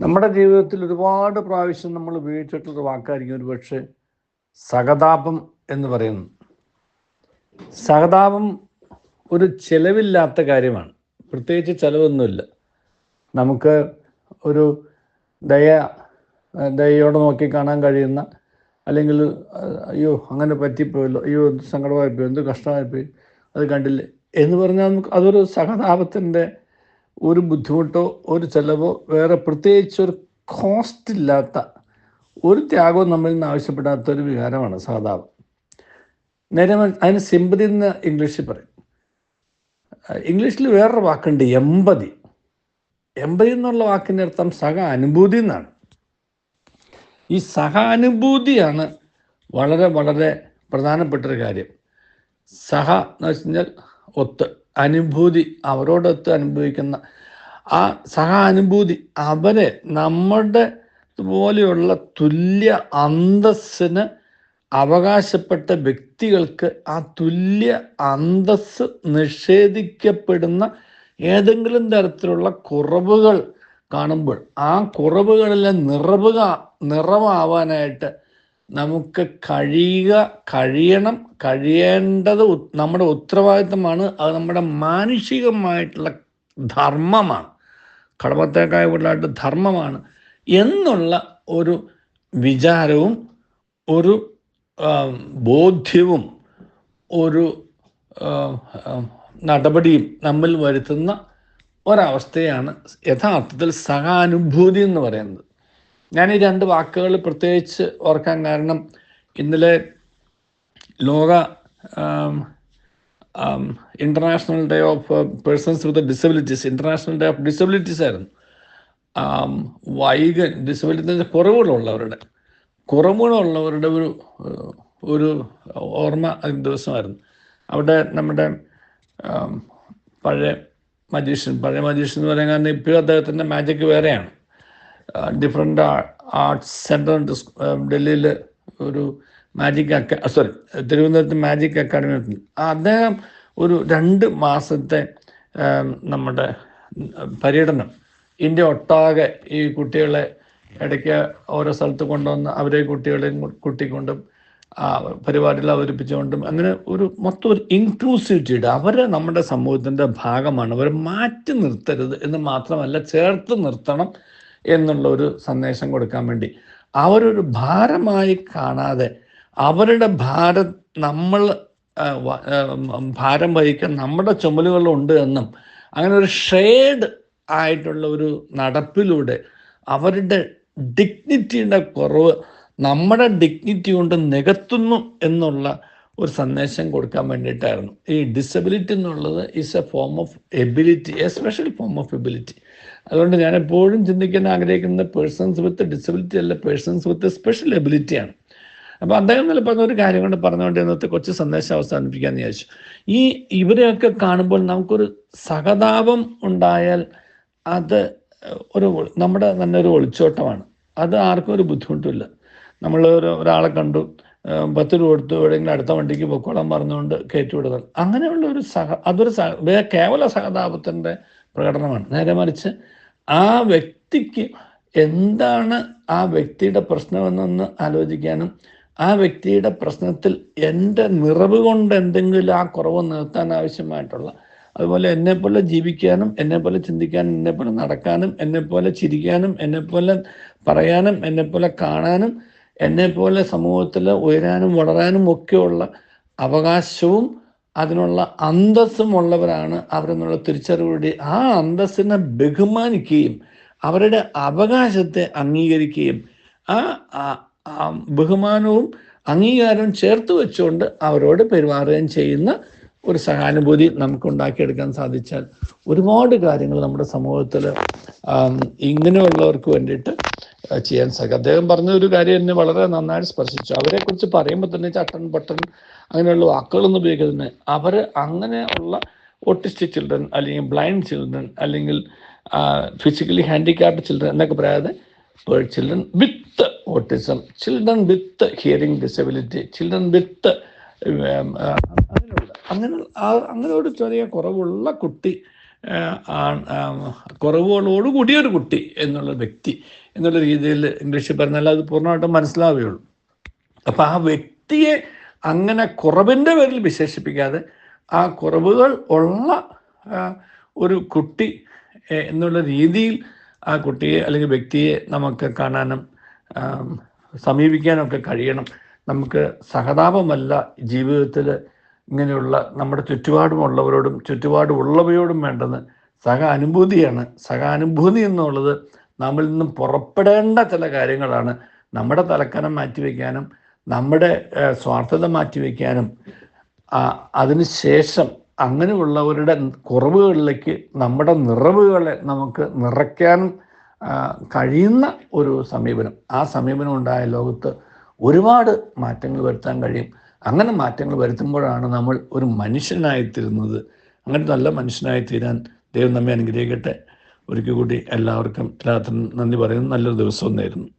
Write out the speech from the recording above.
നമ്മുടെ ജീവിതത്തിൽ ഒരുപാട് പ്രാവശ്യം നമ്മൾ ഉപയോഗിച്ചിട്ടുള്ള വാക്കായിരിക്കും ഒരു പക്ഷേ സഹതാപം എന്ന് പറയുന്നു സഹതാപം ഒരു ചെലവില്ലാത്ത കാര്യമാണ്. പ്രത്യേകിച്ച് ചെലവൊന്നുമില്ല. നമുക്ക് ഒരു ദയ ദയോടെ നോക്കി കാണാൻ കഴിയുന്ന അല്ലെങ്കിൽ അയ്യോ അങ്ങനെ പറ്റിപ്പോയല്ലോ അയ്യോ എന്ത് സങ്കടമായിപ്പോയി എന്ത് കഷ്ടമായിപ്പോയി അത് കണ്ടില്ലേ എന്ന് പറഞ്ഞാൽ നമുക്ക് അതൊരു സഹതാപത്തിന്റെ ഒരു ബുദ്ധിമുട്ടോ ഒരു ചെലവോ വേറെ പ്രത്യേകിച്ച് ഒരു കോസ്റ്റ് ഇല്ലാത്ത ഒരു ത്യാഗവും നമ്മളിൽ നിന്ന് ആവശ്യപ്പെടാത്ത ഒരു വികാരമാണ് സഹതാപം നേരെ അതിന് സിമ്പതി എന്ന് ഇംഗ്ലീഷിൽ പറയും. ഇംഗ്ലീഷിൽ വേറൊരു വാക്കുണ്ട് എമ്പതി എമ്പതി എന്നുള്ള വാക്കിന്റെ അർത്ഥം സഹ അനുഭൂതി എന്നാണ്. ഈ സഹാനുഭൂതിയാണ് വളരെ വളരെ പ്രധാനപ്പെട്ടൊരു കാര്യം. സഹ എന്ന് വെച്ച് കഴിഞ്ഞാൽ ഒത്ത്. അനുഭൂതി അവരോടൊത്ത് അനുഭവിക്കുന്ന ആ സഹാനുഭൂതി അവരെ നമ്മുടെ പോലെയുള്ള തുല്യ അന്തസ്സിന് അവകാശപ്പെട്ട വ്യക്തികൾക്ക് ആ തുല്യ അന്തസ് നിഷേധിക്കപ്പെടുന്ന ഏതെങ്കിലും തരത്തിലുള്ള കുറവുകൾ കാണുമ്പോൾ ആ കുറവുകളിലെ നിറവുക നിറവാവാനായിട്ട് നമുക്ക് കഴിയുക കഴിയണം കഴിയേണ്ടത് നമ്മുടെ ഉത്തരവാദിത്വമാണ് അത് നമ്മുടെ മാനുഷികമായിട്ടുള്ള ധർമ്മമാണ്. കടമത്തേക്കായ കൂടുതലായിട്ട് ധർമ്മമാണ് എന്നുള്ള ഒരു വിചാരവും ഒരു ബോധ്യവും ഒരു നടപടിയും നമ്മിൽ വരുത്തുന്ന ഒരവസ്ഥയാണ് യഥാർത്ഥത്തിൽ സഹാനുഭൂതി എന്ന് പറയുന്നത്. ഞാൻ ഈ രണ്ട് വാക്കുകൾ പ്രത്യേകിച്ച് ഓർക്കാൻ കാരണം ഇന്നലെ ലോക international day of persons with disabilities international day of disabilities ആയിരുന്നു. വൈകൻ ഡിസബിലിറ്റീസ് കുറവുകളുള്ളവരുടെ കുറവുകളുള്ളവരുടെ ഒരു ഒരു ഓർമ്മ ദിവസമായിരുന്നു. അവിടെ നമ്മുടെ പഴയ മജീഷ്യൻ പഴയ മജീഷ്യൻ എന്ന് പറയാൻ കാരണം ഇപ്പോഴും അദ്ദേഹത്തിന്റെ മാജിക് വേറെയാണ്. ഡിഫറെന്റ് ആർട്സ് സെന്റർ ഡൽഹിയിൽ ഒരു മാജിക് അക്കാ സോറി തിരുവനന്തപുരത്ത് മാജിക് അക്കാഡമി അദ്ദേഹം ഒരു രണ്ട് മാസത്തെ നമ്മുടെ പര്യടനം. ഇന്ത്യ ഒട്ടാകെ ഈ കുട്ടികളെ ഇടയ്ക്ക് ഓരോ സ്ഥലത്ത് കൊണ്ടുവന്ന് അവരെ കുട്ടികളെയും കുട്ടിക്കൊണ്ടും പരിപാടികൾ അവതരിപ്പിച്ചുകൊണ്ടും അങ്ങനെ ഒരു മൊത്തം ഒരു ഇൻക്ലൂസിവിറ്റിയുടെ അവരെ നമ്മുടെ സമൂഹത്തിന്റെ ഭാഗമാണ്. അവരെ മാറ്റി നിർത്തരുത് എന്ന് മാത്രമല്ല ചേർത്ത് നിർത്തണം. എന്നുള്ള ഒരു സന്ദേശം കൊടുക്കാൻ വേണ്ടി. അവരൊരു ഭാരമായി കാണാതെ അവരുടെ ഭാരം നമ്മൾ ഭാരം വഹിക്കാൻ നമ്മുടെ ചുമലുകളുണ്ട് എന്നും അങ്ങനെ ഒരു ഷെയ്ഡ് ആയിട്ടുള്ള ഒരു നടപ്പിലൂടെ അവരുടെ ഡിഗ്നിറ്റിയുടെ കുറവ് നമ്മുടെ ഡിഗ്നിറ്റി കൊണ്ട് നികത്തുന്നു എന്നുള്ള ഒരു സന്ദേശം കൊടുക്കാൻ വേണ്ടിയിട്ടായിരുന്നു. ഈ ഡിസബിലിറ്റി എന്നുള്ളത് is a form of ability a special form of ability അതുകൊണ്ട് ഞാൻ എപ്പോഴും ചിന്തിക്കാൻ ആഗ്രഹിക്കുന്ന പേഴ്സൺസ് വിത്ത് ഡിസബിലിറ്റി അല്ല പേഴ്സൺസ് വിത്ത് സ്പെഷ്യൽ എബിലിറ്റിയാണ് അപ്പോൾ അദ്ദേഹം നില പറഞ്ഞ ഒരു കാര്യം കൊണ്ട് പറഞ്ഞുകൊണ്ട് ഇന്നത്തെ കുറച്ച് സന്ദേശം അവസാനിപ്പിക്കാമെന്ന് വിചാരിച്ചു. ഈ ഇവരെയൊക്കെ കാണുമ്പോൾ നമുക്കൊരു സഹതാപം ഉണ്ടായാൽ അത് ഒരു നമ്മുടെ തന്നെ ഒരു ഒളിച്ചോട്ടമാണ്. അത് ആർക്കും ഒരു ബുദ്ധിമുട്ടില്ല നമ്മൾ ഒരു ഒരാളെ കണ്ടു പത്ത് രൂപ കൊടുത്തു എവിടെയെങ്കിലും അടുത്ത വണ്ടിക്ക് പൊക്കോളം പറഞ്ഞുകൊണ്ട് കയറ്റി വിടുന്നത്. അങ്ങനെയുള്ള ഒരു സഹ അതൊരു സഹ കേവല സഹതാപത്തിന്റെ പ്രകടനമാണ്. നേരെ മറിച്ച് ആ വ്യക്തിക്ക് എന്താണ് ആ വ്യക്തിയുടെ പ്രശ്നമെന്നൊന്ന് ആലോചിക്കാനും ആ വ്യക്തിയുടെ പ്രശ്നത്തിൽ എന്റെ നിറവ് കൊണ്ട് എന്തെങ്കിലും ആ കുറവ് നിർത്താൻ ആവശ്യമായിട്ടുള്ള അതുപോലെ എന്നെപ്പോലെ ജീവിക്കാനും എന്നെപ്പോലെ ചിന്തിക്കാനും എന്നെപ്പോലെ നടക്കാനും എന്നെപ്പോലെ ചിരിക്കാനും എന്നെപ്പോലെ പറയാനും എന്നെപ്പോലെ കാണാനും എന്നെപ്പോലെ സമൂഹത്തിൽ ഉയരാനും വളരാനും ഒക്കെയുള്ള അവകാശവും അതിനുള്ള അന്തസ്സും ഉള്ളവരാണ് അവരെന്നുള്ള തിരിച്ചറിവുകൂടി ആ അന്തസ്സിനെ ബഹുമാനിക്കുകയും അവരുടെ അവകാശത്തെ അംഗീകരിക്കുകയും ആ ബഹുമാനവും അംഗീകാരവും ചേർത്ത് വെച്ചുകൊണ്ട് അവരോട് പെരുമാറുകയും ചെയ്യുന്ന ഒരു സഹാനുഭൂതി നമുക്ക് ഉണ്ടാക്കിയെടുക്കാൻ സാധിച്ചാൽ ഒരുപാട് കാര്യങ്ങൾ നമ്മുടെ സമൂഹത്തിൽ ഇങ്ങനെയുള്ളവർക്ക് വേണ്ടിയിട്ട് ചെയ്യാൻ സാധിക്കും. അദ്ദേഹം പറഞ്ഞ ഒരു കാര്യം എന്നെ വളരെ നന്നായിട്ട് സ്പർശിച്ചു. അവരെക്കുറിച്ച് പറയുമ്പോൾ തന്നെ ചട്ടൻ പട്ടൻ അങ്ങനെയുള്ള വാക്കുകളൊന്നും ഉപയോഗിക്കുന്നത് അവർ അങ്ങനെയുള്ള ഓട്ടിസ്റ്റിക് ചിൽഡ്രൻ അല്ലെങ്കിൽ ബ്ലൈൻഡ് ചിൽഡ്രൻ അല്ലെങ്കിൽ ഫിസിക്കലി ഹാൻഡിക്യാപ്ഡ് ചിൽഡ്രൻ എന്നൊക്കെ പറയാതെ children with autism children with hearing disability children with അങ്ങനെയുള്ള അങ്ങനെ അങ്ങനെ ഒരു ചെറിയ കുറവുള്ള കുട്ടി കുറവുകളോട് കൂടിയൊരു കുട്ടി എന്നുള്ള വ്യക്തി എന്നുള്ള രീതിയിൽ ഇംഗ്ലീഷിൽ പറഞ്ഞാൽ അത് പൂർണമായിട്ടും മനസ്സിലാവുകയുള്ളൂ. അപ്പോൾ ആ വ്യക്തിയെ അങ്ങനെ കുറവിന്റെ പേരിൽ വിശേഷിപ്പിക്കാതെ ആ കുറവുകൾ ഉള്ള ഒരു കുട്ടി എന്നുള്ള രീതിയിൽ ആ കുട്ടിയെ അല്ലെങ്കിൽ വ്യക്തിയെ നമുക്ക് കാണാനും സമീപിക്കാനും സമീപിക്കാനൊക്കെ കഴിയണം. നമുക്ക് സഹതാപമല്ല ജീവിതത്തിൽ ഇങ്ങനെയുള്ള നമ്മുടെ ചുറ്റുപാടുമുള്ളവരോടും ചുറ്റുപാടുമുള്ളവയോടും വേണ്ടത് സഹാനുഭൂതിയാണ്. സഹാനുഭൂതി എന്നുള്ളത് നമ്മളിൽ നിന്നും പുറപ്പെടേണ്ട ചില കാര്യങ്ങളാണ്. നമ്മുടെ തലക്കനം മാറ്റിവെക്കാനും നമ്മുടെ സ്വാർത്ഥത മാറ്റിവെക്കാനും അതിനുശേഷം അങ്ങനെയുള്ളവരുടെ കുറവുകളിലേക്ക് നമ്മുടെ നിറവുകളെ നമുക്ക് നിറയ്ക്കാനും കഴിയുന്ന ഒരു സമീപനം. ആ സമീപനം ഉണ്ടായ ലോകത്ത് ഒരുപാട് മാറ്റങ്ങൾ വരുത്താൻ കഴിയും. അങ്ങനെ മാറ്റങ്ങൾ വരുത്തുമ്പോഴാണ് നമ്മൾ ഒരു മനുഷ്യനായിത്തീരുന്നത്. അങ്ങനെ നല്ല മനുഷ്യനായി തീരാൻ ദൈവം നമ്മെ അനുഗ്രഹിക്കട്ടെ. ഒരിക്കൽ കൂടി എല്ലാവർക്കും രാത്രി നന്ദി പറയുന്നു. നല്ലൊരു ദിവസം നേരുന്നു.